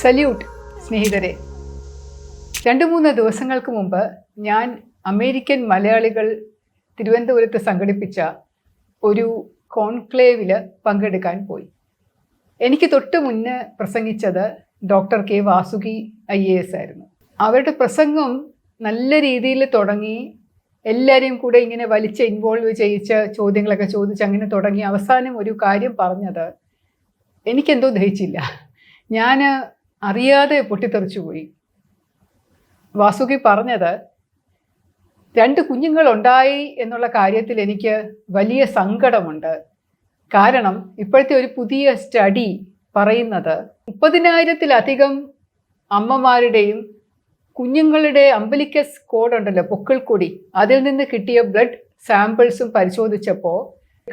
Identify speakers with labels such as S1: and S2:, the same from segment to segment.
S1: salute സ്നേഹിതരെ രണ്ട് മൂന്ന് ദിവസങ്ങൾക്ക് മുമ്പ് ഞാൻ അമേരിക്കൻ മലയാളികൾ തിരുവനന്തപുരത്ത് സംഘടിപ്പിച്ച ഒരു കോൺക്ലേവിൽ പങ്കെടുക്കാൻ പോയി എനിക്ക് തൊട്ട് മുന്നേ പ്രസംഗിച്ചത് doctor K Vasuki I A S ആയിരുന്നു അവരുടെ പ്രസംഗം നല്ല രീതിയിൽ തുടങ്ങി എല്ലാവരെയും കൂടെ ഇങ്ങനെ വലിച്ച് ഇൻവോൾവ് ചെയ്യിച്ച് ചോദ്യങ്ങളൊക്കെ ചോദിച്ച് അങ്ങനെ തുടങ്ങി അവസാനം ഒരു കാര്യം പറഞ്ഞത് എനിക്കെന്തോ ദഹിച്ചില്ല ഞാൻ അറിയാതെ പൊട്ടിത്തെറിച്ചു പോയി വാസുകി പറഞ്ഞത് രണ്ട് കുഞ്ഞുങ്ങളുണ്ടായി എന്നുള്ള കാര്യത്തിൽ എനിക്ക് വലിയ സങ്കടമുണ്ട് കാരണം ഇപ്പോഴത്തെ ഒരു പുതിയ സ്റ്റഡി പറയുന്നത് മുപ്പതിനായിരത്തിലധികം അമ്മമാരുടെയും കുഞ്ഞുങ്ങളുടെ അമ്പലിക്കസ് കോഡ് ഉണ്ടല്ലോ കൊടി അതിൽ നിന്ന് കിട്ടിയ ബ്ലഡ് സാമ്പിൾസും പരിശോധിച്ചപ്പോൾ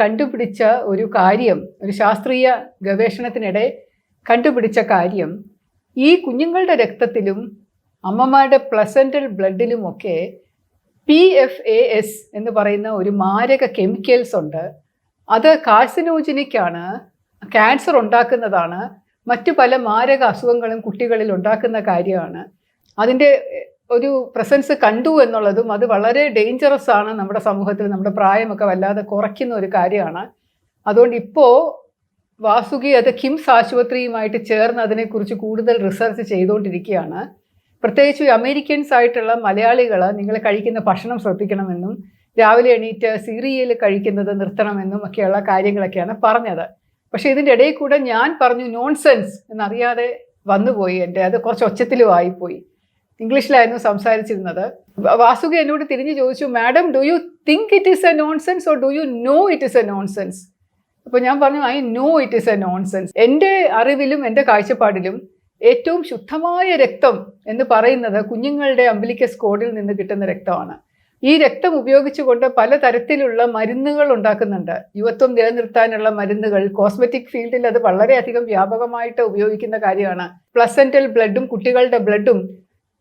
S1: കണ്ടുപിടിച്ച ഒരു കാര്യം ഒരു ശാസ്ത്രീയ ഗവേഷണത്തിനിടെ കണ്ടുപിടിച്ച കാര്യം ഈ കുഞ്ഞുങ്ങളുടെ രക്തത്തിലും അമ്മമാരുടെ പ്ലസൻ്റൽ ബ്ലഡിലുമൊക്കെ പി എഫ് എ എസ് എന്ന് പറയുന്ന ഒരു മാരക കെമിക്കൽസ് ഉണ്ട് അത് കാഴ്സിനോജിനിക്കാണ് ക്യാൻസർ ഉണ്ടാക്കുന്നതാണ് മറ്റു പല മാരക അസുഖങ്ങളും കുട്ടികളിൽ ഉണ്ടാക്കുന്ന കാര്യമാണ് അതിൻ്റെ ഒരു പ്രസൻസ് കണ്ടു എന്നുള്ളതും അത് വളരെ ഡേഞ്ചറസ് ആണ് നമ്മുടെ സമൂഹത്തിൽ നമ്മുടെ പ്രായമൊക്കെ വല്ലാതെ കുറയ്ക്കുന്ന ഒരു കാര്യമാണ് അതുകൊണ്ട് ഇപ്പോൾ വാസുകി അത് കിംസ് ആശുപത്രിയുമായിട്ട് ചേർന്ന് അതിനെക്കുറിച്ച് കൂടുതൽ റിസർച്ച് ചെയ്തുകൊണ്ടിരിക്കുകയാണ് പ്രത്യേകിച്ച് അമേരിക്കൻസ് ആയിട്ടുള്ള മലയാളികൾ നിങ്ങൾ കഴിക്കുന്ന ഭക്ഷണം ശ്രദ്ധിക്കണമെന്നും രാവിലെ എണീറ്റ് സീരിയൽ കഴിക്കുന്നത് നിർത്തണമെന്നും ഒക്കെയുള്ള കാര്യങ്ങളൊക്കെയാണ് പറഞ്ഞത് പക്ഷേ ഇതിൻ്റെ ഇടയിൽ കൂടെ ഞാൻ പറഞ്ഞു നോൺസെൻസ് എന്നറിയാതെ വന്നുപോയി എൻ്റെ അത് കുറച്ച് ഒച്ചത്തിലും ആയിപ്പോയി ഇംഗ്ലീഷിലായിരുന്നു സംസാരിച്ചിരുന്നത് വാസുകി എന്നോട് തിരിഞ്ഞു ചോദിച്ചു madam do you think it is a nonsense or do you know it is a nonsense അപ്പോൾ ഞാൻ പറഞ്ഞു I know it is a nonsense എൻ്റെ അറിവിലും എൻ്റെ കാഴ്ചപ്പാടിലും ഏറ്റവും ശുദ്ധമായ രക്തം എന്ന് പറയുന്നത് കുഞ്ഞുങ്ങളുടെ അംബലിക്കസ് കോഡിൽ നിന്ന് കിട്ടുന്ന രക്തമാണ് ഈ രക്തം ഉപയോഗിച്ചുകൊണ്ട് പലതരത്തിലുള്ള മരുന്നുകൾ ഉണ്ടാക്കുന്നുണ്ട് യുവത്വം നിലനിർത്താനുള്ള മരുന്നുകൾ കോസ്മെറ്റിക് ഫീൽഡിൽ അത് വളരെയധികം വ്യാപകമായിട്ട് ഉപയോഗിക്കുന്ന കാര്യമാണ് പ്ലസൻറ്റൽ ബ്ലഡും കുട്ടികളുടെ ബ്ലഡും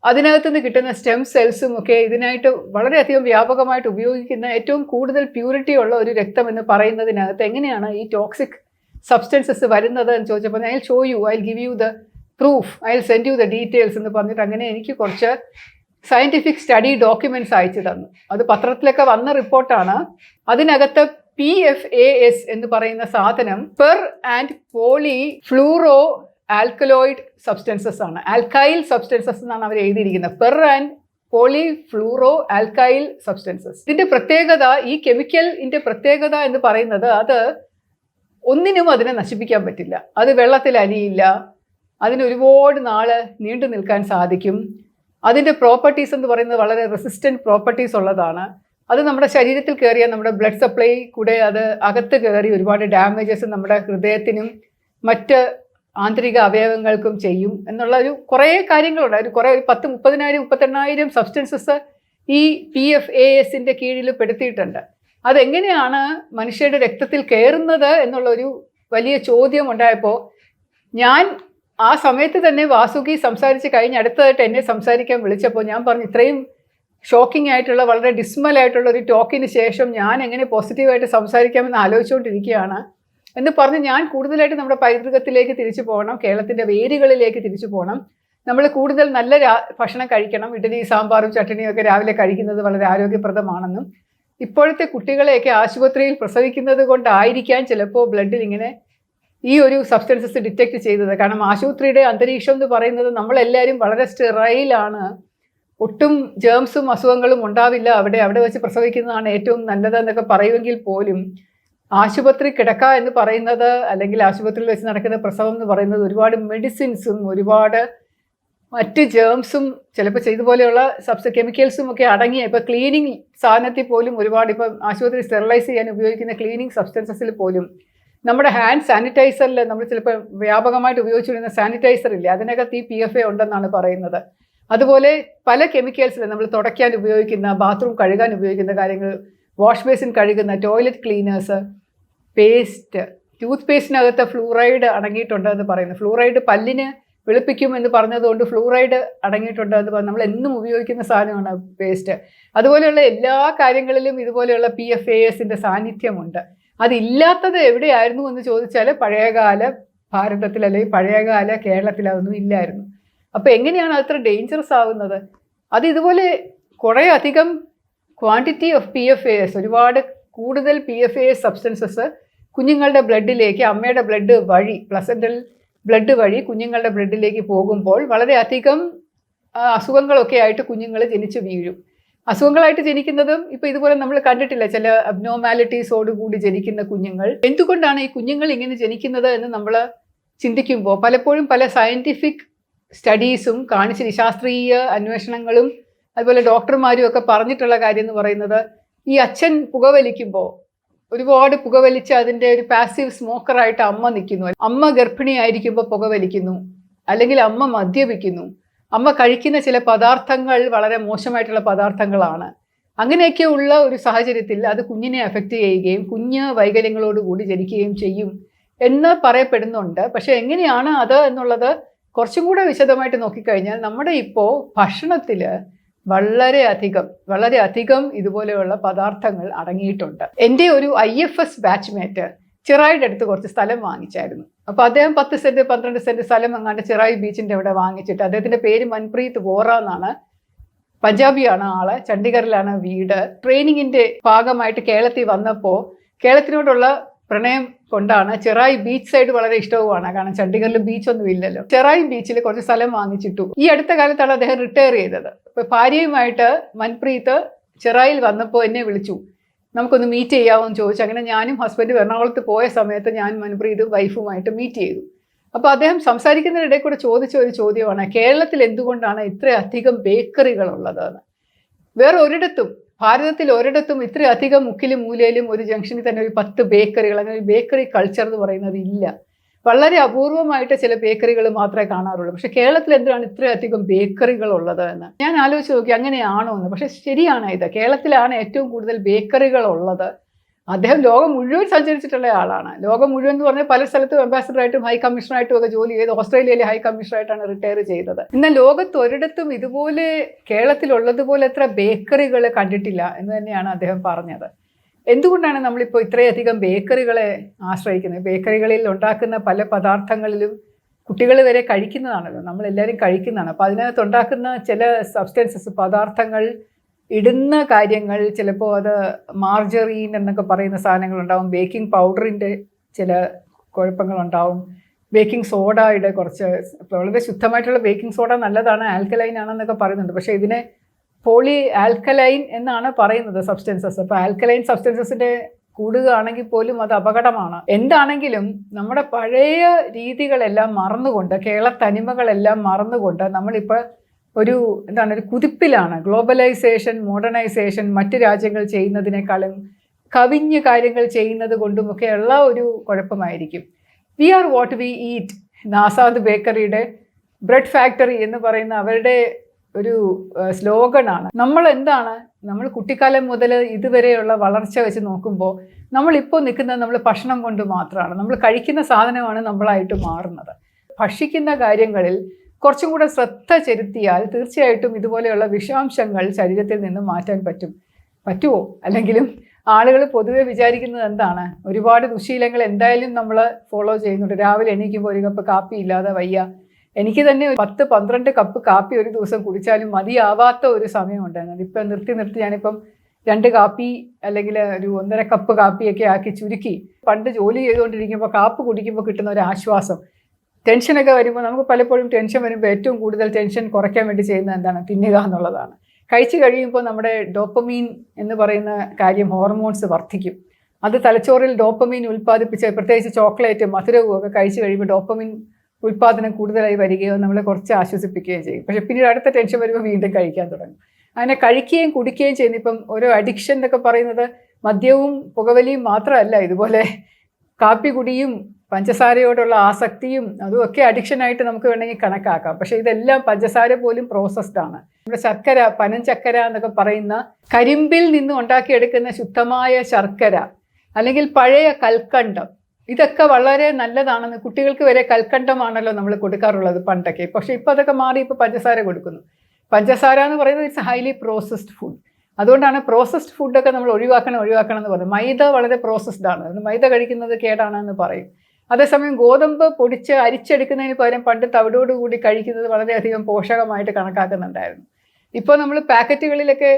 S1: അതിനകത്ത് നിന്ന് കിട്ടുന്ന സ്റ്റെം സെൽസും ഒക്കെ ഇതിനായിട്ട് വളരെയധികം വ്യാപകമായിട്ട് ഉപയോഗിക്കുന്ന ഏറ്റവും കൂടുതൽ പ്യൂരിറ്റി ഉള്ള ഒരു രക്തം എന്ന് പറയുന്നതിനകത്ത് എങ്ങനെയാണ് ഈ ടോക്സിക് സബ്സ്റ്റൻസസ് വരുന്നത് എന്ന് ചോദിച്ചപ്പോൾ I show you I give you the proof I send you the details എന്ന് പറഞ്ഞിട്ട് അങ്ങനെ എനിക്ക് കുറച്ച് സയൻറ്റിഫിക് സ്റ്റഡി ഡോക്യുമെൻറ്റ്സ് അയച്ചു തന്നു അത് പത്രത്തിലൊക്കെ വന്ന റിപ്പോർട്ടാണ് അതിനകത്ത് പി എഫ് എ എസ് എന്ന് പറയുന്ന സാധനം per and polyfluoro alkaloid substances ആണ് ആൽക്കൈൽ സബ്സ്റ്റൻസസ് എന്നാണ് അവർ എഴുതിയിരിക്കുന്നത് per and polyfluoro alkyl substances ഇതിൻ്റെ പ്രത്യേകത ഈ കെമിക്കലിൻ്റെ പ്രത്യേകത എന്ന് പറയുന്നത് അത് ഒന്നിനും അതിനെ നശിപ്പിക്കാൻ പറ്റില്ല അത് വെള്ളത്തിൽ അലിയില്ല അതിന് ഒരുപാട് നാൾ നീണ്ടു നിൽക്കാൻ സാധിക്കും അതിൻ്റെ പ്രോപ്പർട്ടീസ് എന്ന് പറയുന്നത് വളരെ റെസിസ്റ്റൻറ്റ് പ്രോപ്പർട്ടീസ് ഉള്ളതാണ് അത് നമ്മുടെ ശരീരത്തിൽ കയറിയാൽ നമ്മുടെ ബ്ലഡ് സപ്ലൈ കൂടെ അത് അകത്ത് കയറി ഒരുപാട് ഡാമേജസ് നമ്മുടെ ഹൃദയത്തിനും മറ്റ് ആന്തരിക അവയവങ്ങൾക്കും ചെയ്യും എന്നുള്ള ഒരു കുറേ കാര്യങ്ങളുണ്ട് ഒരു കുറേ ഒരു പത്ത് മുപ്പതിനായിരം മുപ്പത്തെണ്ണായിരം സബ്സ്റ്റൻസസ് ഈ പി എഫ് എ എസിൻ്റെ കീഴിൽ പെടുത്തിയിട്ടുണ്ട് അതെങ്ങനെയാണ് മനുഷ്യരുടെ രക്തത്തിൽ കയറുന്നത് എന്നുള്ളൊരു വലിയ ചോദ്യം ഉണ്ടായപ്പോൾ ഞാൻ ആ സമയത്ത് തന്നെ വാസുകി സംസാരിച്ച് കഴിഞ്ഞ് അടുത്തതായിട്ട് എന്നെ സംസാരിക്കാൻ വിളിച്ചപ്പോൾ ഞാൻ പറഞ്ഞു ഇത്രയും ഷോക്കിംഗ് ആയിട്ടുള്ള വളരെ ഡിസ്മൽ ആയിട്ടുള്ള ഒരു ടോക്കിന് ശേഷം ഞാൻ എങ്ങനെ പോസിറ്റീവായിട്ട് സംസാരിക്കാമെന്ന് ആലോചിച്ചുകൊണ്ടിരിക്കുകയാണ് എന്ന് പറഞ്ഞ് ഞാൻ കൂടുതലായിട്ട് നമ്മുടെ പൈതൃകത്തിലേക്ക് തിരിച്ചു പോകണം കേരളത്തിൻ്റെ വേരുകളിലേക്ക് തിരിച്ചു പോകണം നമ്മൾ കൂടുതൽ നല്ല ഭക്ഷണം കഴിക്കണം ഇഡലി സാമ്പാറും ചട്ടണിയും ഒക്കെ രാവിലെ കഴിക്കുന്നത് വളരെ ആരോഗ്യപ്രദമാണെന്നും ഇപ്പോഴത്തെ കുട്ടികളെയൊക്കെ ആശുപത്രിയിൽ പ്രസവിക്കുന്നത് കൊണ്ടായിരിക്കാൻ ചിലപ്പോൾ ബ്ലഡിൽ ഇങ്ങനെ ഈ ഒരു സബ്സ്റ്റൻസസ് ഡിറ്റക്ട് ചെയ്തത് കാരണം ആശുപത്രിയുടെ അന്തരീക്ഷം എന്ന് പറയുന്നത് നമ്മളെല്ലാവരും വളരെ സ്റ്റെറൈലാണ് ഒട്ടും ജേംസും അസുഖങ്ങളും ഉണ്ടാവില്ല അവിടെ അവിടെ വെച്ച് പ്രസവിക്കുന്നതാണ് ഏറ്റവും നല്ലതെന്നൊക്കെ പറയുമെങ്കിൽ പോലും ആശുപത്രി കിടക്ക എന്ന് പറയുന്നത് അല്ലെങ്കിൽ ആശുപത്രിയിൽ വെച്ച് നടക്കുന്ന പ്രസവം എന്ന് പറയുന്നത് ഒരുപാട് മെഡിസിൻസും ഒരുപാട് മറ്റ് ജേംസും ചിലപ്പോൾ ചെയ്തു പോലെയുള്ള സബ്സ് കെമിക്കൽസും ഒക്കെ അടങ്ങിയ ഇപ്പോൾ ക്ലീനിങ് സാധനത്തിൽ പോലും ഒരുപാട് ഇപ്പം ആശുപത്രി സ്റ്റെറിലൈസ് ചെയ്യാൻ ഉപയോഗിക്കുന്ന ക്ലീനിങ് സബ്സ്റ്റൻസസിൽ പോലും നമ്മുടെ ഹാൻഡ് സാനിറ്റൈസറിൽ നമ്മൾ ചിലപ്പോൾ വ്യാപകമായിട്ട് വരുന്ന സാനിറ്റൈസർ ഇല്ല അതിനകത്ത് ഈ പി എഫ് എ ഉണ്ടെന്നാണ് പറയുന്നത് അതുപോലെ പല കെമിക്കൽസിൽ നമ്മൾ തുടയ്ക്കാൻ ഉപയോഗിക്കുന്ന ബാത്റൂം കഴുകാൻ ഉപയോഗിക്കുന്ന കാര്യങ്ങൾ വാഷ് ബേസിൻ കഴുകുന്ന ടോയ്ലറ്റ് ക്ലീനേഴ്സ് പേസ്റ്റ് ടൂത്ത് പേസ്റ്റിനകത്ത് ഫ്ലൂറൈഡ് അടങ്ങിയിട്ടുണ്ട് എന്ന് പറയുന്നു ഫ്ലൂറൈഡ് പല്ലിന് വെളുപ്പിക്കും എന്ന് പറഞ്ഞതുകൊണ്ട് ഫ്ലൂറൈഡ് അടങ്ങിയിട്ടുണ്ട് എന്ന് പറഞ്ഞു നമ്മൾ എന്നും ഉപയോഗിക്കുന്ന സാധനമാണ് പേസ്റ്റ് അതുപോലെയുള്ള എല്ലാ കാര്യങ്ങളിലും ഇതുപോലെയുള്ള പി എഫ് എ എസിൻ്റെ സാന്നിധ്യമുണ്ട് അതില്ലാത്തത് എവിടെയായിരുന്നു എന്ന് ചോദിച്ചാൽ പഴയകാല ഭാരതത്തിൽ അല്ലെങ്കിൽ പഴയകാല കേരളത്തിൽ അതൊന്നും ഇല്ലായിരുന്നു അപ്പോൾ എങ്ങനെയാണ് അത്ര ഡേഞ്ചറസ് ആവുന്നത് അത് ഇതുപോലെ കുറേ അധികം quantity of P F S ഒരുപാട് കൂടുതൽ പി എഫ് എ സബ്സ്റ്റൻസസ് കുഞ്ഞുങ്ങളുടെ ബ്ലഡിലേക്ക് അമ്മയുടെ ബ്ലഡ് വഴി പ്ലസൻ്റൽ ബ്ലഡ് വഴി കുഞ്ഞുങ്ങളുടെ ബ്ലഡിലേക്ക് പോകുമ്പോൾ വളരെയധികം അസുഖങ്ങളൊക്കെ ആയിട്ട് കുഞ്ഞുങ്ങൾ ജനിച്ച് വീഴും അസുഖങ്ങളായിട്ട് ജനിക്കുന്നതും ഇപ്പോൾ ഇതുപോലെ നമ്മൾ കണ്ടിട്ടില്ല ചില അബ്നോമാലിറ്റീസോടുകൂടി ജനിക്കുന്ന കുഞ്ഞുങ്ങൾ എന്തുകൊണ്ടാണ് ഈ കുഞ്ഞുങ്ങൾ ഇങ്ങനെ ജനിക്കുന്നത് എന്ന് നമ്മൾ ചിന്തിക്കുമ്പോൾ പലപ്പോഴും പല സയൻറ്റിഫിക് സ്റ്റഡീസും കാണിച്ച ശാസ്ത്രീയ അന്വേഷണങ്ങളും അതുപോലെ ഡോക്ടർമാരും ഒക്കെ പറഞ്ഞിട്ടുള്ള കാര്യം എന്ന് പറയുന്നത് ഈ അച്ഛൻ പുകവലിക്കുമ്പോൾ ഒരുപാട് പുകവലിച്ച് അതിൻ്റെ ഒരു പാസീവ് സ്മോക്കറായിട്ട് അമ്മ നിൽക്കുന്നു അമ്മ ഗർഭിണിയായിരിക്കുമ്പോൾ പുകവലിക്കുന്നു അല്ലെങ്കിൽ അമ്മ മദ്യപിക്കുന്നു അമ്മ കഴിക്കുന്ന ചില പദാർത്ഥങ്ങൾ വളരെ മോശമായിട്ടുള്ള പദാർത്ഥങ്ങളാണ് അങ്ങനെയൊക്കെ ഉള്ള ഒരു സാഹചര്യത്തിൽ അത് കുഞ്ഞിനെ അഫക്റ്റ് ചെയ്യുകയും കുഞ്ഞ് വൈകല്യങ്ങളോടുകൂടി ജനിക്കുകയും ചെയ്യും എന്ന് പറയപ്പെടുന്നുണ്ട് പക്ഷേ എങ്ങനെയാണ് അത് എന്നുള്ളത് കുറച്ചും കൂടെ വിശദമായിട്ട് നോക്കിക്കഴിഞ്ഞാൽ നമ്മുടെ ഇപ്പോൾ ഭക്ഷണത്തിൽ വളരെയധികം വളരെയധികം ഇതുപോലെയുള്ള പദാർത്ഥങ്ങൾ അടങ്ങിയിട്ടുണ്ട് എൻ്റെ ഒരു ഐ എഫ് എസ് ബാച്ച്മേറ്റ് ചിറായിയുടെ അടുത്ത് കുറച്ച് സ്ഥലം വാങ്ങിച്ചായിരുന്നു അപ്പോൾ അദ്ദേഹം പത്ത് സെൻറ്റ് പന്ത്രണ്ട് സെൻറ്റ് സ്ഥലം എങ്ങാണ്ട് ചിറായി ബീച്ചിൻ്റെ അവിടെ വാങ്ങിച്ചിട്ട് അദ്ദേഹത്തിൻ്റെ പേര് മൻപ്രീത് വോറ എന്നാണ് പഞ്ചാബിയാണ് ആള് ചണ്ഡീഗറിലാണ് വീട് ട്രെയിനിങ്ങിൻ്റെ ഭാഗമായിട്ട് കേരളത്തിൽ വന്നപ്പോൾ കേരളത്തിനോടുള്ള പ്രണയം കൊണ്ടാണ് ചെറായി ബീച്ച് സൈഡ് വളരെ ഇഷ്ടവുമാണ് കാരണം ചണ്ഡീഗഡിൽ ഒന്നും ഇല്ലല്ലോ ചെറായി ബീച്ചിൽ കുറച്ച് സ്ഥലം വാങ്ങിച്ചിട്ടു ഈ അടുത്ത കാലത്താണ് അദ്ദേഹം റിട്ടയർ ചെയ്തത് അപ്പോൾ ഭാര്യയുമായിട്ട് മൻപ്രീത്ത് ചെറായിൽ വന്നപ്പോൾ എന്നെ വിളിച്ചു നമുക്കൊന്ന് മീറ്റ് എന്ന് ചോദിച്ചു അങ്ങനെ ഞാനും ഹസ്ബൻഡും എറണാകുളത്ത് പോയ സമയത്ത് ഞാൻ മൻപ്രീത് വൈഫുമായിട്ട് മീറ്റ് ചെയ്തു അപ്പോൾ അദ്ദേഹം സംസാരിക്കുന്നതിനിടെ കൂടെ ചോദിച്ച ഒരു ചോദ്യമാണ് കേരളത്തിൽ എന്തുകൊണ്ടാണ് ഇത്രയധികം ബേക്കറികളുള്ളതെന്ന് വേറെ ഒരിടത്തും ഭാരതത്തിൽ ഒരിടത്തും ഇത്രയധികം മുക്കിലും മൂലയിലും ഒരു ജംഗ്ഷനിൽ തന്നെ ഒരു പത്ത് ബേക്കറികൾ അങ്ങനെ ഒരു ബേക്കറി കൾച്ചർ എന്ന് പറയുന്നത് ഇല്ല വളരെ അപൂർവമായിട്ട് ചില ബേക്കറികൾ മാത്രമേ കാണാറുള്ളൂ പക്ഷെ കേരളത്തിൽ എന്തിനാണ് ഇത്രയധികം ബേക്കറികൾ ഉള്ളത് എന്ന് ഞാൻ ആലോചിച്ച് നോക്കി അങ്ങനെയാണോ എന്ന് പക്ഷെ ശരിയാണ് ഇത് കേരളത്തിലാണ് ഏറ്റവും കൂടുതൽ ബേക്കറികൾ ഉള്ളത് അദ്ദേഹം ലോകം മുഴുവൻ സഞ്ചരിച്ചിട്ടുള്ള ആളാണ് ലോകം മുഴുവൻ എന്ന് പറഞ്ഞാൽ പല സ്ഥലത്തും ആയിട്ടും ഹൈ കമ്മീഷണറായിട്ടും ഒക്കെ ജോലി ചെയ്ത് ഓസ്ട്രേലിയയിലെ ഹൈ കമ്മീഷണറായിട്ടാണ് റിട്ടയർ ചെയ്തത് എന്നാൽ ലോകത്ത് ഒരിടത്തും ഇതുപോലെ കേരളത്തിലുള്ളതുപോലെ എത്ര ബേക്കറികൾ കണ്ടിട്ടില്ല എന്ന് തന്നെയാണ് അദ്ദേഹം പറഞ്ഞത് എന്തുകൊണ്ടാണ് നമ്മളിപ്പോൾ ഇത്രയധികം ബേക്കറികളെ ആശ്രയിക്കുന്നത് ബേക്കറികളിൽ ഉണ്ടാക്കുന്ന പല പദാർത്ഥങ്ങളിലും കുട്ടികൾ വരെ കഴിക്കുന്നതാണല്ലോ നമ്മളെല്ലാവരും കഴിക്കുന്നതാണ് അപ്പോൾ അതിനകത്ത് ഉണ്ടാക്കുന്ന ചില സബ്സ്റ്റൻസസ് പദാർത്ഥങ്ങൾ ഇടുന്ന കാര്യങ്ങൾ ചിലപ്പോൾ അത് മാർജറീൻ എന്നൊക്കെ പറയുന്ന സാധനങ്ങൾ ഉണ്ടാവും ബേക്കിംഗ് പൗഡറിൻ്റെ ചില കുഴപ്പങ്ങളുണ്ടാവും ബേക്കിംഗ് സോഡയുടെ കുറച്ച് വളരെ ശുദ്ധമായിട്ടുള്ള ബേക്കിംഗ് സോഡ നല്ലതാണ് ആൽക്കലൈൻ ആണെന്നൊക്കെ പറയുന്നുണ്ട് പക്ഷേ ഇതിനെ പോളി ആൽക്കലൈൻ എന്നാണ് പറയുന്നത് സബ്സ്റ്റൻസസ് അപ്പോൾ ആൽക്കലൈൻ സബ്സ്റ്റൻസസിൻ്റെ കൂടുകയാണെങ്കിൽ പോലും അത് അപകടമാണ് എന്താണെങ്കിലും നമ്മുടെ പഴയ രീതികളെല്ലാം മറന്നുകൊണ്ട് കേരള തനിമകളെല്ലാം മറന്നുകൊണ്ട് നമ്മളിപ്പോൾ ഒരു എന്താണ് ഒരു കുതിപ്പിലാണ് ഗ്ലോബലൈസേഷൻ മോഡേണൈസേഷൻ മറ്റ് രാജ്യങ്ങൾ ചെയ്യുന്നതിനേക്കാളും കവിഞ്ഞ് കാര്യങ്ങൾ ചെയ്യുന്നത് കൊണ്ടുമൊക്കെ ഉള്ള ഒരു കുഴപ്പമായിരിക്കും we are what we eat Nasad ബേക്കറിയുടെ ബ്രെഡ് ഫാക്ടറി എന്ന് പറയുന്ന അവരുടെ ഒരു സ്ലോഗനാണ് നമ്മൾ എന്താണ് നമ്മൾ കുട്ടിക്കാലം മുതൽ ഇതുവരെയുള്ള വളർച്ച വെച്ച് നോക്കുമ്പോൾ നമ്മളിപ്പോൾ നിൽക്കുന്നത് നമ്മൾ ഭക്ഷണം കൊണ്ട് മാത്രമാണ് നമ്മൾ കഴിക്കുന്ന സാധനമാണ് നമ്മളായിട്ട് മാറുന്നത് ഭക്ഷിക്കുന്ന കാര്യങ്ങളിൽ കുറച്ചും കൂടെ ശ്രദ്ധ ചെലുത്തിയാൽ തീർച്ചയായിട്ടും ഇതുപോലെയുള്ള വിഷാംശങ്ങൾ ശരീരത്തിൽ നിന്ന് മാറ്റാൻ പറ്റും പറ്റുമോ അല്ലെങ്കിലും ആളുകൾ പൊതുവെ വിചാരിക്കുന്നത് എന്താണ് ഒരുപാട് ദുശീലങ്ങൾ എന്തായാലും നമ്മൾ ഫോളോ ചെയ്യുന്നുണ്ട് രാവിലെ എണീക്കുമ്പോൾ ഒരു കപ്പ് കാപ്പി ഇല്ലാതെ വയ്യ എനിക്ക് തന്നെ ഒരു പത്ത് പന്ത്രണ്ട് കപ്പ് കാപ്പി ഒരു ദിവസം കുടിച്ചാലും മതിയാവാത്ത ഒരു സമയമുണ്ടായിരുന്നു ഇപ്പം നിർത്തി നിർത്തി ഞാനിപ്പം രണ്ട് കാപ്പി അല്ലെങ്കിൽ ഒരു ഒന്നര കപ്പ് കാപ്പിയൊക്കെ ആക്കി ചുരുക്കി പണ്ട് ജോലി ചെയ്തുകൊണ്ടിരിക്കുമ്പോൾ കാപ്പ് കുടിക്കുമ്പോൾ കിട്ടുന്ന ഒരു ആശ്വാസം ടെൻഷനൊക്കെ വരുമ്പോൾ നമുക്ക് പലപ്പോഴും ടെൻഷൻ വരുമ്പോൾ ഏറ്റവും കൂടുതൽ ടെൻഷൻ കുറയ്ക്കാൻ വേണ്ടി ചെയ്യുന്നത് എന്താണ് തിന്നുക എന്നുള്ളതാണ് കഴിച്ചു കഴിയുമ്പോൾ നമ്മുടെ ഡോപ്പമീൻ എന്ന് പറയുന്ന കാര്യം ഹോർമോൺസ് വർദ്ധിക്കും അത് തലച്ചോറിൽ ഡോപ്പമീൻ ഉൽപ്പാദിപ്പിച്ച് പ്രത്യേകിച്ച് ചോക്ലേറ്റ് മധുരവും ഒക്കെ കഴിച്ചു കഴിയുമ്പോൾ ഡോപ്പമീൻ ഉൽപ്പാദനം കൂടുതലായി വരികയോ നമ്മളെ കുറച്ച് ആശ്വസിപ്പിക്കുകയും ചെയ്യും പക്ഷേ പിന്നീട് അടുത്ത ടെൻഷൻ വരുമ്പോൾ വീണ്ടും കഴിക്കാൻ തുടങ്ങും അങ്ങനെ കഴിക്കുകയും കുടിക്കുകയും ചെയ്യുന്ന ഇപ്പം ഓരോ അഡിക്ഷൻ എന്നൊക്കെ പറയുന്നത് മദ്യവും പുകവലിയും മാത്രമല്ല ഇതുപോലെ കാപ്പി കുടിയും പഞ്ചസാരയോടുള്ള ആസക്തിയും അതുമൊക്കെ ആയിട്ട് നമുക്ക് വേണമെങ്കിൽ കണക്കാക്കാം പക്ഷേ ഇതെല്ലാം പഞ്ചസാര പോലും പ്രോസസ്ഡ് ആണ് നമ്മുടെ ശർക്കര പനഞ്ചക്കര എന്നൊക്കെ പറയുന്ന കരിമ്പിൽ നിന്ന് ഉണ്ടാക്കിയെടുക്കുന്ന ശുദ്ധമായ ശർക്കര അല്ലെങ്കിൽ പഴയ കൽക്കണ്ടം ഇതൊക്കെ വളരെ നല്ലതാണെന്ന് കുട്ടികൾക്ക് വരെ കൽക്കണ്ടമാണല്ലോ നമ്മൾ കൊടുക്കാറുള്ളത് പണ്ടൊക്കെ പക്ഷേ ഇപ്പോൾ അതൊക്കെ മാറി ഇപ്പോൾ പഞ്ചസാര കൊടുക്കുന്നു പഞ്ചസാര എന്ന് പറയുന്നത് ഇറ്റ്സ് ഹൈലി പ്രോസസ്ഡ് ഫുഡ് അതുകൊണ്ടാണ് പ്രോസസ്ഡ് ഫുഡൊക്കെ നമ്മൾ ഒഴിവാക്കണം ഒഴിവാക്കണം എന്ന് പറയുന്നത് മൈദ വളരെ പ്രോസസ്ഡ് ആണ് മൈദ കഴിക്കുന്നത് കേടാണെന്ന് പറയും അതേസമയം ഗോതമ്പ് പൊടിച്ച് അരിച്ചെടുക്കുന്നതിന് പകരം പണ്ട് കൂടി കഴിക്കുന്നത് വളരെയധികം പോഷകമായിട്ട് കണക്കാക്കുന്നുണ്ടായിരുന്നു ഇപ്പോൾ നമ്മൾ പാക്കറ്റുകളിലൊക്കെ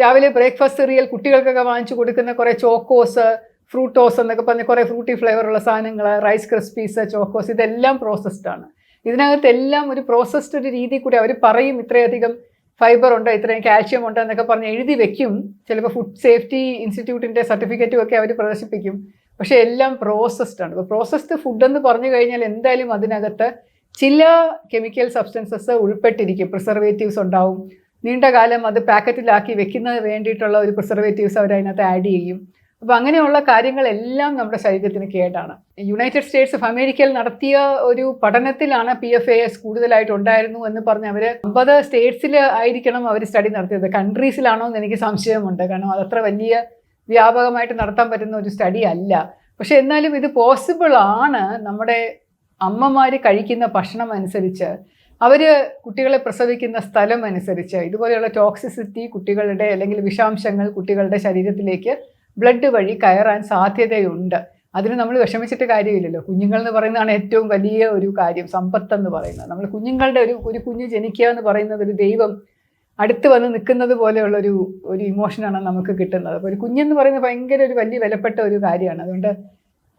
S1: രാവിലെ ബ്രേക്ക്ഫാസ്റ്റ് സിറിയൽ കുട്ടികൾക്കൊക്കെ വാങ്ങിച്ചു കൊടുക്കുന്ന കുറേ ചോക്കോസ് ഫ്രൂട്ടോസ് എന്നൊക്കെ പറഞ്ഞ് കുറേ ഫ്രൂട്ടി ഫ്ലേവറുള്ള സാധനങ്ങൾ റൈസ് ക്രിസ്പീസ് ചോക്കോസ് ഇതെല്ലാം പ്രോസസ്ഡ് ആണ് ഇതിനകത്ത് എല്ലാം ഒരു പ്രോസസ്ഡ് ഒരു രീതി കൂടി അവർ പറയും ഇത്രയധികം ഫൈബർ ഉണ്ട് ഇത്രയും കാൽഷ്യം ഉണ്ട് എന്നൊക്കെ പറഞ്ഞ് എഴുതി വെക്കും ചിലപ്പോൾ ഫുഡ് സേഫ്റ്റി ഇൻസ്റ്റിറ്റ്യൂട്ടിൻ്റെ സർട്ടിഫിക്കറ്റും ഒക്കെ അവർ പ്രദർശിപ്പിക്കും പക്ഷെ എല്ലാം പ്രോസസ്ഡ് ആണ് പ്രോസസ്ഡ് ഫുഡ് എന്ന് പറഞ്ഞു കഴിഞ്ഞാൽ എന്തായാലും അതിനകത്ത് ചില കെമിക്കൽ സബ്സ്റ്റൻസസ് ഉൾപ്പെട്ടിരിക്കും പ്രിസർവേറ്റീവ്സ് ഉണ്ടാവും നീണ്ട കാലം അത് പാക്കറ്റിലാക്കി വെക്കുന്നതിന് വേണ്ടിയിട്ടുള്ള ഒരു പ്രിസർവേറ്റീവ്സ് അവർ അതിനകത്ത് ആഡ് ചെയ്യും അപ്പോൾ അങ്ങനെയുള്ള കാര്യങ്ങളെല്ലാം നമ്മുടെ ശരീരത്തിന് കേടാണ് യുണൈറ്റഡ് സ്റ്റേറ്റ്സ് ഓഫ് അമേരിക്കയിൽ നടത്തിയ ഒരു പഠനത്തിലാണ് പി എഫ് എ എസ് കൂടുതലായിട്ട് ഉണ്ടായിരുന്നു എന്ന് പറഞ്ഞ് അവർ അമ്പത് സ്റ്റേറ്റ്സിൽ ആയിരിക്കണം അവർ സ്റ്റഡി നടത്തിയത് കൺട്രീസിലാണോ എന്ന് എനിക്ക് സംശയമുണ്ട് കാരണം അതത്ര വലിയ വ്യാപകമായിട്ട് നടത്താൻ പറ്റുന്ന ഒരു സ്റ്റഡി അല്ല പക്ഷെ എന്നാലും ഇത് പോസിബിൾ ആണ് നമ്മുടെ അമ്മമാർ കഴിക്കുന്ന ഭക്ഷണം അനുസരിച്ച് അവർ കുട്ടികളെ പ്രസവിക്കുന്ന സ്ഥലം അനുസരിച്ച് ഇതുപോലെയുള്ള ടോക്സിസിറ്റി കുട്ടികളുടെ അല്ലെങ്കിൽ വിഷാംശങ്ങൾ കുട്ടികളുടെ ശരീരത്തിലേക്ക് ബ്ലഡ് വഴി കയറാൻ സാധ്യതയുണ്ട് അതിന് നമ്മൾ വിഷമിച്ചിട്ട് കാര്യമില്ലല്ലോ കുഞ്ഞുങ്ങൾ എന്ന് പറയുന്നതാണ് ഏറ്റവും വലിയ ഒരു കാര്യം സമ്പത്ത് എന്ന് പറയുന്നത് നമ്മൾ കുഞ്ഞുങ്ങളുടെ ഒരു ഒരു കുഞ്ഞ് ജനിക്കുക എന്ന് പറയുന്നത് ഒരു ദൈവം അടുത്ത് വന്ന് നിൽക്കുന്നത് പോലെയുള്ളൊരു ഒരു ഇമോഷനാണ് നമുക്ക് കിട്ടുന്നത് അപ്പോൾ ഒരു കുഞ്ഞെന്ന് പറയുന്നത് ഭയങ്കര ഒരു വലിയ വിലപ്പെട്ട ഒരു കാര്യമാണ് അതുകൊണ്ട്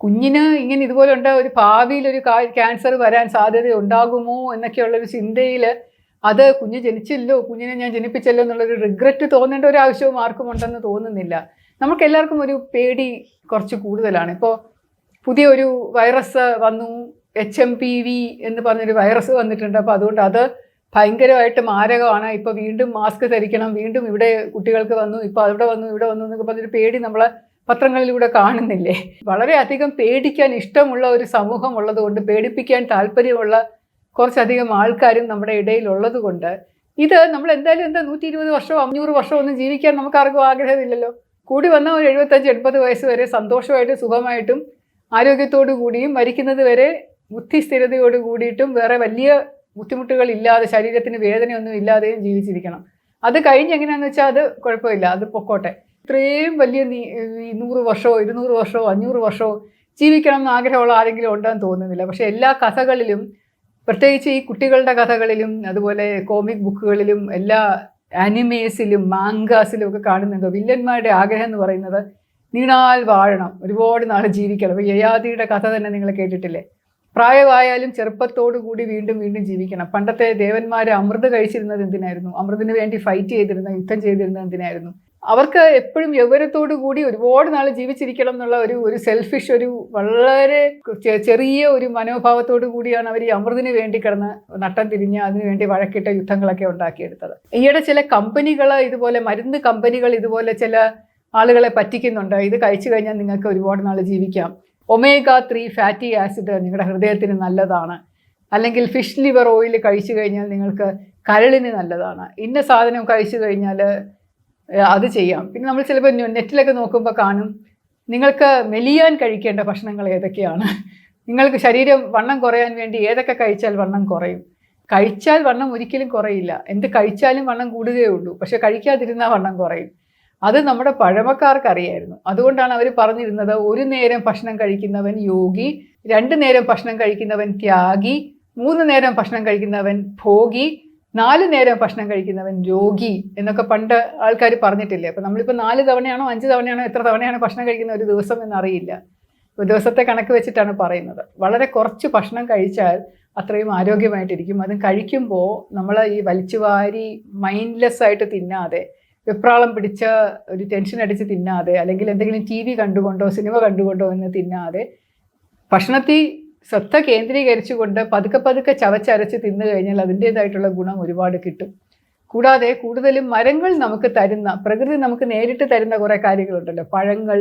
S1: കുഞ്ഞിന് ഇങ്ങനെ ഇതുപോലെ ഉണ്ട് ഒരു ഭാവിയിൽ ഒരു ക്യാൻസർ വരാൻ സാധ്യത ഉണ്ടാകുമോ ഒരു ചിന്തയിൽ അത് കുഞ്ഞ് ജനിച്ചില്ലോ കുഞ്ഞിനെ ഞാൻ ജനിപ്പിച്ചല്ലോ എന്നുള്ളൊരു റിഗ്രറ്റ് തോന്നേണ്ട ഒരു ആവശ്യവും ആർക്കും ഉണ്ടെന്ന് തോന്നുന്നില്ല നമുക്ക് എല്ലാവർക്കും ഒരു പേടി കുറച്ച് കൂടുതലാണ് ഇപ്പോൾ പുതിയൊരു വൈറസ് വന്നു എച്ച് എം പി വി എന്ന് പറഞ്ഞൊരു വൈറസ് വന്നിട്ടുണ്ട് അപ്പോൾ അതുകൊണ്ട് അത് ഭയങ്കരമായിട്ട് മാരകമാണ് ഇപ്പൊ വീണ്ടും മാസ്ക് ധരിക്കണം വീണ്ടും ഇവിടെ കുട്ടികൾക്ക് വന്നു ഇപ്പൊ അവിടെ വന്നു ഇവിടെ വന്നു എന്നൊക്കെ പറഞ്ഞൊരു പേടി നമ്മളെ പത്രങ്ങളിലൂടെ കാണുന്നില്ലേ വളരെയധികം പേടിക്കാൻ ഇഷ്ടമുള്ള ഒരു സമൂഹം ഉള്ളതുകൊണ്ട് പേടിപ്പിക്കാൻ താല്പര്യമുള്ള കുറച്ചധികം ആൾക്കാരും നമ്മുടെ ഇടയിലുള്ളത് കൊണ്ട് ഇത് നമ്മൾ എന്തായാലും എന്താ നൂറ്റി ഇരുപത് വർഷമോ അഞ്ഞൂറ് വർഷമോ ഒന്നും ജീവിക്കാൻ നമുക്ക് ആർക്കും ആഗ്രഹമില്ലല്ലോ കൂടി വന്ന ഒരു എഴുപത്തഞ്ച് എൺപത് വയസ്സ് വരെ സന്തോഷമായിട്ടും സുഖമായിട്ടും ആരോഗ്യത്തോടു കൂടിയും മരിക്കുന്നത് വരെ ബുദ്ധിസ്ഥിരതയോട് കൂടിയിട്ടും വേറെ വലിയ ബുദ്ധിമുട്ടുകൾ ഇല്ലാതെ ശരീരത്തിന് വേദനയൊന്നും ഇല്ലാതെയും ജീവിച്ചിരിക്കണം അത് കഴിഞ്ഞ് എങ്ങനെയാണെന്ന് വെച്ചാൽ അത് കുഴപ്പമില്ല അത് പൊക്കോട്ടെ ഇത്രയും വലിയ നീ നൂറ് വർഷമോ ഇരുന്നൂറ് വർഷമോ അഞ്ഞൂറ് വർഷമോ ജീവിക്കണം എന്ന് ആഗ്രഹമുള്ള ആരെങ്കിലും ഉണ്ടെന്ന് തോന്നുന്നില്ല പക്ഷേ എല്ലാ കഥകളിലും പ്രത്യേകിച്ച് ഈ കുട്ടികളുടെ കഥകളിലും അതുപോലെ കോമിക് ബുക്കുകളിലും എല്ലാ അനിമേസിലും മാങ്കാസിലും ഒക്കെ കാണുന്നുണ്ട് വില്ലന്മാരുടെ ആഗ്രഹം എന്ന് പറയുന്നത് നീണാൽ വാഴണം ഒരുപാട് നാൾ ജീവിക്കണം അപ്പോൾ യയാദിയുടെ കഥ തന്നെ നിങ്ങൾ കേട്ടിട്ടില്ലേ പ്രായമായാലും ചെറുപ്പത്തോടു കൂടി വീണ്ടും വീണ്ടും ജീവിക്കണം പണ്ടത്തെ ദേവന്മാരെ അമൃത് കഴിച്ചിരുന്നത് എന്തിനായിരുന്നു അമൃതിന് വേണ്ടി ഫൈറ്റ് ചെയ്തിരുന്ന യുദ്ധം ചെയ്തിരുന്നത് എന്തിനായിരുന്നു അവർക്ക് എപ്പോഴും യൗവനത്തോടു കൂടി ഒരുപാട് നാൾ ജീവിച്ചിരിക്കണം എന്നുള്ള ഒരു ഒരു സെൽഫിഷ് ഒരു വളരെ ചെറിയ ഒരു മനോഭാവത്തോടു കൂടിയാണ് അവർ ഈ അമൃതിന് വേണ്ടി കിടന്ന് നട്ടം തിരിഞ്ഞ് അതിനുവേണ്ടി വഴക്കിട്ട യുദ്ധങ്ങളൊക്കെ ഉണ്ടാക്കിയെടുത്തത് ഈയിടെ ചില കമ്പനികൾ ഇതുപോലെ മരുന്ന് കമ്പനികൾ ഇതുപോലെ ചില ആളുകളെ പറ്റിക്കുന്നുണ്ട് ഇത് കഴിച്ചു കഴിഞ്ഞാൽ നിങ്ങൾക്ക് ഒരുപാട് നാൾ ജീവിക്കാം ഒമേഗ ത്രീ ഫാറ്റി ആസിഡ് നിങ്ങളുടെ ഹൃദയത്തിന് നല്ലതാണ് അല്ലെങ്കിൽ ഫിഷ് ലിവർ ഓയിൽ കഴിച്ചു കഴിഞ്ഞാൽ നിങ്ങൾക്ക് കരളിന് നല്ലതാണ് ഇന്ന സാധനം കഴിച്ചു കഴിഞ്ഞാൽ അത് ചെയ്യാം പിന്നെ നമ്മൾ ചിലപ്പോൾ നെറ്റിലൊക്കെ നോക്കുമ്പോൾ കാണും നിങ്ങൾക്ക് മെലിയാൻ കഴിക്കേണ്ട ഭക്ഷണങ്ങൾ ഏതൊക്കെയാണ് നിങ്ങൾക്ക് ശരീരം വണ്ണം കുറയാൻ വേണ്ടി ഏതൊക്കെ കഴിച്ചാൽ വണ്ണം കുറയും കഴിച്ചാൽ വണ്ണം ഒരിക്കലും കുറയില്ല എന്ത് കഴിച്ചാലും വണ്ണം കൂടുകയുള്ളൂ ഉള്ളൂ പക്ഷെ കഴിക്കാതിരുന്നാൽ വണ്ണം കുറയും അത് നമ്മുടെ പഴമക്കാർക്ക് അറിയായിരുന്നു അതുകൊണ്ടാണ് അവർ പറഞ്ഞിരുന്നത് ഒരു നേരം ഭക്ഷണം കഴിക്കുന്നവൻ യോഗി രണ്ട് നേരം ഭക്ഷണം കഴിക്കുന്നവൻ ത്യാഗി മൂന്ന് നേരം ഭക്ഷണം കഴിക്കുന്നവൻ ഭോഗി നാല് നേരം ഭക്ഷണം കഴിക്കുന്നവൻ രോഗി എന്നൊക്കെ പണ്ട് ആൾക്കാർ പറഞ്ഞിട്ടില്ലേ അപ്പം നമ്മളിപ്പോൾ നാല് തവണയാണോ അഞ്ച് തവണയാണോ എത്ര തവണയാണോ ഭക്ഷണം കഴിക്കുന്ന ഒരു ദിവസം എന്നറിയില്ല ഒരു ദിവസത്തെ കണക്ക് വെച്ചിട്ടാണ് പറയുന്നത് വളരെ കുറച്ച് ഭക്ഷണം കഴിച്ചാൽ അത്രയും ആരോഗ്യമായിട്ടിരിക്കും അതും കഴിക്കുമ്പോൾ നമ്മൾ ഈ വലിച്ചുവാരി മൈൻഡ്ലെസ് ആയിട്ട് തിന്നാതെ വെപ്രാളം പിടിച്ച ഒരു ടെൻഷൻ അടിച്ച് തിന്നാതെ അല്ലെങ്കിൽ എന്തെങ്കിലും ടി വി കണ്ടുകൊണ്ടോ സിനിമ കണ്ടുകൊണ്ടോ എന്ന് തിന്നാതെ ഭക്ഷണത്തിൽ ശ്രദ്ധ കേന്ദ്രീകരിച്ചുകൊണ്ട് പതുക്കെ പതുക്കെ ചവച്ചരച്ച് തിന്നു കഴിഞ്ഞാൽ അതിൻ്റെതായിട്ടുള്ള ഗുണം ഒരുപാട് കിട്ടും കൂടാതെ കൂടുതലും മരങ്ങൾ നമുക്ക് തരുന്ന പ്രകൃതി നമുക്ക് നേരിട്ട് തരുന്ന കുറേ കാര്യങ്ങളുണ്ടല്ലോ പഴങ്ങൾ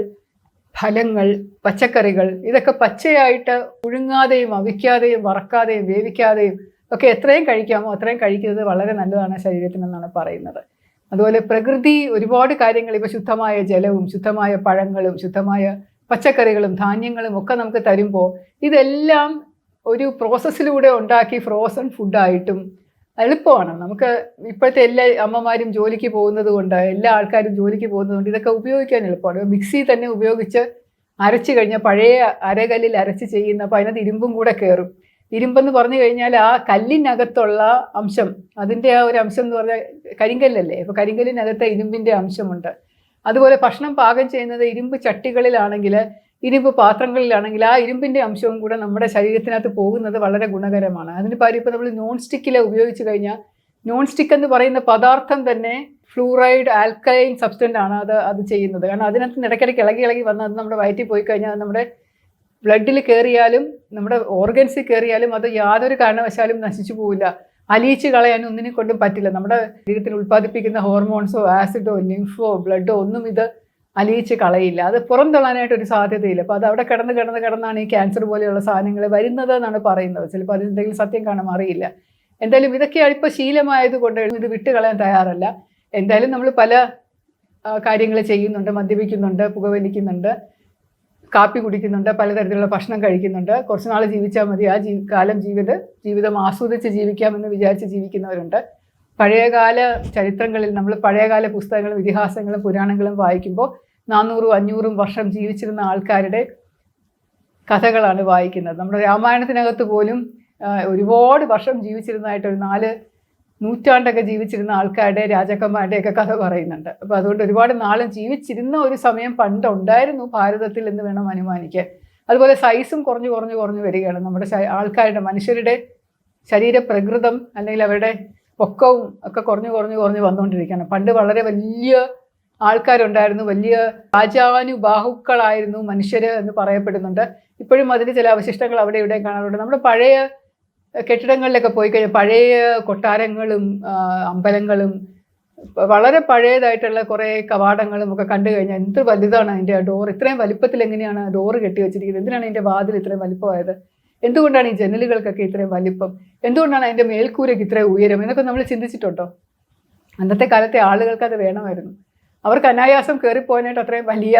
S1: ഫലങ്ങൾ പച്ചക്കറികൾ ഇതൊക്കെ പച്ചയായിട്ട് ഉഴുങ്ങാതെയും അവിക്കാതെയും വറക്കാതെയും വേവിക്കാതെയും ഒക്കെ എത്രയും കഴിക്കാമോ അത്രയും കഴിക്കുന്നത് വളരെ നല്ലതാണ് ശരീരത്തിനെന്നാണ് പറയുന്നത് അതുപോലെ പ്രകൃതി ഒരുപാട് കാര്യങ്ങൾ ഇപ്പോൾ ശുദ്ധമായ ജലവും ശുദ്ധമായ പഴങ്ങളും ശുദ്ധമായ പച്ചക്കറികളും ധാന്യങ്ങളും ഒക്കെ നമുക്ക് തരുമ്പോൾ ഇതെല്ലാം ഒരു പ്രോസസ്സിലൂടെ ഉണ്ടാക്കി ഫ്രോസൺ ഫുഡായിട്ടും എളുപ്പമാണ് നമുക്ക് ഇപ്പോഴത്തെ എല്ലാ അമ്മമാരും ജോലിക്ക് പോകുന്നത് കൊണ്ട് എല്ലാ ആൾക്കാരും ജോലിക്ക് പോകുന്നത് കൊണ്ട് ഇതൊക്കെ ഉപയോഗിക്കാൻ എളുപ്പമാണ് മിക്സി തന്നെ ഉപയോഗിച്ച് അരച്ച് കഴിഞ്ഞാൽ പഴയ അരകല്ലിൽ അരച്ച് ചെയ്യുന്ന അപ്പോൾ അതിനകത്ത് ഇരുമ്പും കൂടെ കയറും ഇരുമ്പെന്ന് പറഞ്ഞു കഴിഞ്ഞാൽ ആ കല്ലിനകത്തുള്ള അംശം അതിൻ്റെ ആ ഒരു അംശം എന്ന് പറഞ്ഞാൽ കരിങ്കല്ലല്ലേ അപ്പോൾ കരിങ്കല്ലിനകത്തെ ഇരുമ്പിൻ്റെ അംശമുണ്ട് അതുപോലെ ഭക്ഷണം പാകം ചെയ്യുന്നത് ഇരുമ്പ് ചട്ടികളിലാണെങ്കിൽ ഇരുമ്പ് പാത്രങ്ങളിലാണെങ്കിൽ ആ ഇരുമ്പിൻ്റെ അംശവും കൂടെ നമ്മുടെ ശരീരത്തിനകത്ത് പോകുന്നത് വളരെ ഗുണകരമാണ് അതിന് പകരം ഇപ്പോൾ നമ്മൾ നോൺ സ്റ്റിക്കിലെ ഉപയോഗിച്ച് കഴിഞ്ഞാൽ നോൺ സ്റ്റിക്ക് എന്ന് പറയുന്ന പദാർത്ഥം തന്നെ ഫ്ലൂറൈഡ് ആൽക്കലൈൻ സബ്സ്റ്റൻ്റ് ആണ് അത് അത് ചെയ്യുന്നത് കാരണം അതിനകത്ത് ഇടയ്ക്കിടയ്ക്ക് ഇളകി ഇളകി വന്ന് അത് നമ്മുടെ വയറ്റിൽ പോയി കഴിഞ്ഞാൽ നമ്മുടെ ബ്ലഡിൽ കയറിയാലും നമ്മുടെ ഓർഗൻസിൽ കയറിയാലും അത് യാതൊരു കാരണവശാലും നശിച്ചു പോവില്ല അലിയിച്ച് കളയാൻ ഒന്നിനെ കൊണ്ടും പറ്റില്ല നമ്മുടെ ശരീരത്തിൽ ഉൽപ്പാദിപ്പിക്കുന്ന ഹോർമോൺസോ ആസിഡോ ലിംഫോ ബ്ലഡോ ഒന്നും ഇത് അലിയിച്ച് കളയില്ല അത് പുറന്തള്ളാനായിട്ട് ഒരു സാധ്യതയില്ല അപ്പോൾ അത് അവിടെ കിടന്ന് കിടന്ന് കിടന്നാണ് ഈ ക്യാൻസർ പോലെയുള്ള സാധനങ്ങൾ വരുന്നത് എന്നാണ് പറയുന്നത് ചിലപ്പോൾ അതിനെന്തെങ്കിലും സത്യം കാണാൻ അറിയില്ല എന്തായാലും ഇതൊക്കെ ഇപ്പോൾ കൊണ്ട് ഇത് വിട്ട് കളയാൻ തയ്യാറല്ല എന്തായാലും നമ്മൾ പല കാര്യങ്ങൾ ചെയ്യുന്നുണ്ട് മദ്യപിക്കുന്നുണ്ട് പുകവലിക്കുന്നുണ്ട് കാപ്പി കുടിക്കുന്നുണ്ട് പലതരത്തിലുള്ള ഭക്ഷണം കഴിക്കുന്നുണ്ട് കുറച്ച് നാൾ ജീവിച്ചാൽ മതി ആ ജീവി കാലം ജീവിത ജീവിതം ആസ്വദിച്ച് ജീവിക്കാമെന്ന് വിചാരിച്ച് ജീവിക്കുന്നവരുണ്ട് പഴയകാല ചരിത്രങ്ങളിൽ നമ്മൾ പഴയകാല പുസ്തകങ്ങളും ഇതിഹാസങ്ങളും പുരാണങ്ങളും വായിക്കുമ്പോൾ നാനൂറും അഞ്ഞൂറും വർഷം ജീവിച്ചിരുന്ന ആൾക്കാരുടെ കഥകളാണ് വായിക്കുന്നത് നമ്മുടെ രാമായണത്തിനകത്ത് പോലും ഒരുപാട് വർഷം ജീവിച്ചിരുന്നതായിട്ട് ഒരു നാല് നൂറ്റാണ്ടൊക്കെ ജീവിച്ചിരുന്ന ആൾക്കാരുടെ രാജാക്കന്മാരുടെ ഒക്കെ കഥ പറയുന്നുണ്ട് അപ്പോൾ അതുകൊണ്ട് ഒരുപാട് നാളും ജീവിച്ചിരുന്ന ഒരു സമയം പണ്ടുണ്ടായിരുന്നു ഭാരതത്തിൽ എന്ന് വേണം അനുമാനിക്കാൻ അതുപോലെ സൈസും കുറഞ്ഞു കുറഞ്ഞു കുറഞ്ഞു വരികയാണ് നമ്മുടെ ആൾക്കാരുടെ മനുഷ്യരുടെ ശരീരപ്രകൃതം അല്ലെങ്കിൽ അവരുടെ പൊക്കവും ഒക്കെ കുറഞ്ഞു കുറഞ്ഞു കുറഞ്ഞു വന്നുകൊണ്ടിരിക്കുകയാണ് പണ്ട് വളരെ വലിയ ആൾക്കാരുണ്ടായിരുന്നു വലിയ രാജാനുബാഹുക്കളായിരുന്നു മനുഷ്യർ എന്ന് പറയപ്പെടുന്നുണ്ട് ഇപ്പോഴും അതിന് ചില അവശിഷ്ടങ്ങൾ അവിടെ ഇവിടെയും കാണാറുണ്ട് നമ്മുടെ പഴയ കെട്ടിടങ്ങളിലൊക്കെ പോയി കഴിഞ്ഞാൽ പഴയ കൊട്ടാരങ്ങളും അമ്പലങ്ങളും വളരെ പഴയതായിട്ടുള്ള കുറേ കവാടങ്ങളും ഒക്കെ കണ്ടു കഴിഞ്ഞാൽ എന്ത് വലുതാണ് അതിൻ്റെ ഡോർ ഇത്രയും വലിപ്പത്തിൽ എങ്ങനെയാണ് ഡോർ കെട്ടി വെച്ചിരിക്കുന്നത് എന്തിനാണ് അതിൻ്റെ വാതിൽ ഇത്രയും വലിപ്പമായത് എന്തുകൊണ്ടാണ് ഈ ജനലുകൾക്കൊക്കെ ഇത്രയും വലിപ്പം എന്തുകൊണ്ടാണ് അതിൻ്റെ മേൽക്കൂരയ്ക്ക് ഇത്രയും ഉയരം എന്നൊക്കെ നമ്മൾ ചിന്തിച്ചിട്ടുണ്ടോ അന്നത്തെ കാലത്തെ ആളുകൾക്ക് അത് വേണമായിരുന്നു അവർക്ക് അനായാസം കയറിപ്പോകാനായിട്ട് അത്രയും വലിയ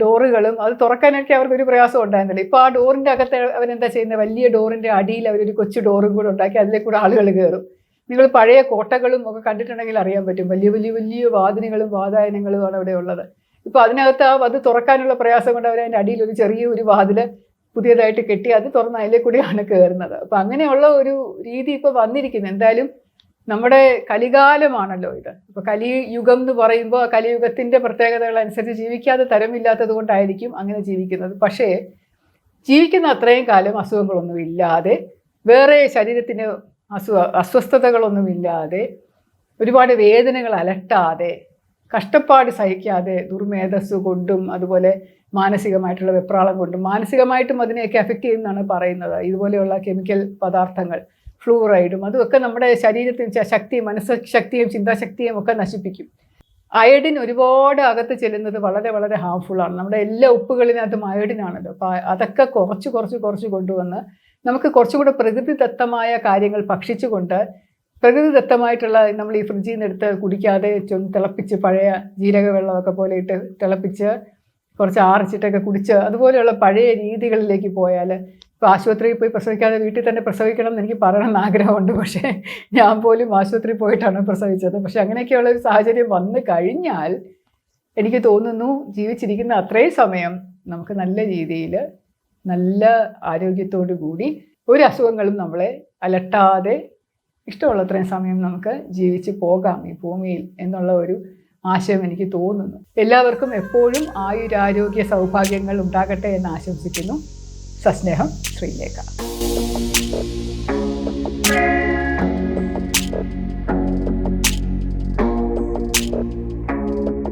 S1: ഡോറുകളും അത് തുറക്കാനൊക്കെ അവർക്കൊരു പ്രയാസം ഉണ്ടായിരുന്നില്ല ഇപ്പോൾ ആ ഡോറിൻ്റെ അകത്ത് അവരെന്താ ചെയ്യുന്നത് വലിയ ഡോറിൻ്റെ അടിയിൽ അവരൊരു കൊച്ചു ഡോറും കൂടെ ഉണ്ടാക്കി അതിലെ കൂടെ ആളുകൾ കയറും നിങ്ങൾ പഴയ കോട്ടകളും ഒക്കെ കണ്ടിട്ടുണ്ടെങ്കിൽ അറിയാൻ പറ്റും വലിയ വലിയ വലിയ വാതിനുകളും വാതായനങ്ങളുമാണ് അവിടെ ഉള്ളത് ഇപ്പോൾ അതിനകത്ത് ആ അത് തുറക്കാനുള്ള പ്രയാസം കൊണ്ട് അവർ അതിൻ്റെ അടിയിൽ ഒരു ചെറിയ ഒരു വാതിൽ പുതിയതായിട്ട് കെട്ടി അത് തുറന്ന് അതിലെ കൂടിയാണ് കയറുന്നത് അപ്പം അങ്ങനെയുള്ള ഒരു രീതി ഇപ്പോൾ വന്നിരിക്കുന്നത് എന്തായാലും നമ്മുടെ കലികാലമാണല്ലോ ഇത് അപ്പോൾ കലി യുഗം എന്ന് പറയുമ്പോൾ ആ കലിയുഗത്തിൻ്റെ പ്രത്യേകതകൾ അനുസരിച്ച് ജീവിക്കാതെ തരമില്ലാത്തത് കൊണ്ടായിരിക്കും അങ്ങനെ ജീവിക്കുന്നത് പക്ഷേ ജീവിക്കുന്ന അത്രയും കാലം അസുഖങ്ങളൊന്നും ഇല്ലാതെ വേറെ ശരീരത്തിന് അസുഖ അസ്വസ്ഥതകളൊന്നുമില്ലാതെ ഒരുപാട് വേദനകൾ അലട്ടാതെ കഷ്ടപ്പാട് സഹിക്കാതെ ദുർമേധസ് കൊണ്ടും അതുപോലെ മാനസികമായിട്ടുള്ള വെപ്രാളം കൊണ്ടും മാനസികമായിട്ടും അതിനെയൊക്കെ അഫക്റ്റ് ചെയ്യുന്നതാണ് പറയുന്നത് ഇതുപോലെയുള്ള കെമിക്കൽ പദാർത്ഥങ്ങൾ ഫ്ലൂറൈഡും അതുമൊക്കെ നമ്മുടെ ശരീരത്തിന് ശക്തി മനസ്സ് ശക്തിയും ചിന്താശക്തിയും ഒക്കെ നശിപ്പിക്കും അയഡിൻ ഒരുപാട് അകത്ത് ചെല്ലുന്നത് വളരെ വളരെ ഹാംഫുള്ളാണ് നമ്മുടെ എല്ലാ ഉപ്പുകളിനകത്തും അയഡിനാണല്ലോ അപ്പോൾ അതൊക്കെ കുറച്ച് കുറച്ച് കുറച്ച് കൊണ്ടുവന്ന് നമുക്ക് കുറച്ചുകൂടെ പ്രകൃതിദത്തമായ കാര്യങ്ങൾ ഭക്ഷിച്ചുകൊണ്ട് പ്രകൃതിദത്തമായിട്ടുള്ള നമ്മൾ ഈ ഫ്രിഡ്ജിൽ നിന്ന് എടുത്ത് കുടിക്കാതെ തിളപ്പിച്ച് പഴയ ജീരക വെള്ളമൊക്കെ പോലെ ഇട്ട് തിളപ്പിച്ച് കുറച്ച് ആറിച്ചിട്ടൊക്കെ കുടിച്ച് അതുപോലെയുള്ള പഴയ രീതികളിലേക്ക് പോയാൽ ഇപ്പോൾ ആശുപത്രിയിൽ പോയി പ്രസവിക്കാതെ വീട്ടിൽ തന്നെ പ്രസവിക്കണം എന്ന് എനിക്ക് പറയണമെന്ന് ആഗ്രഹമുണ്ട് പക്ഷേ ഞാൻ പോലും ആശുപത്രിയിൽ പോയിട്ടാണ് പ്രസവിച്ചത് പക്ഷേ അങ്ങനെയൊക്കെയുള്ള ഒരു സാഹചര്യം വന്നു കഴിഞ്ഞാൽ എനിക്ക് തോന്നുന്നു ജീവിച്ചിരിക്കുന്ന അത്രയും സമയം നമുക്ക് നല്ല രീതിയിൽ നല്ല ആരോഗ്യത്തോടു കൂടി ഒരു അസുഖങ്ങളും നമ്മളെ അലട്ടാതെ ഇഷ്ടമുള്ളത്രയും സമയം നമുക്ക് ജീവിച്ച് പോകാം ഈ ഭൂമിയിൽ എന്നുള്ള ഒരു ആശയം എനിക്ക് തോന്നുന്നു എല്ലാവർക്കും എപ്പോഴും ആയുരാരോഗ്യ സൗഭാഗ്യങ്ങൾ ഉണ്ടാകട്ടെ എന്ന് ആശംസിക്കുന്നു सस्नेह श्रीलेखा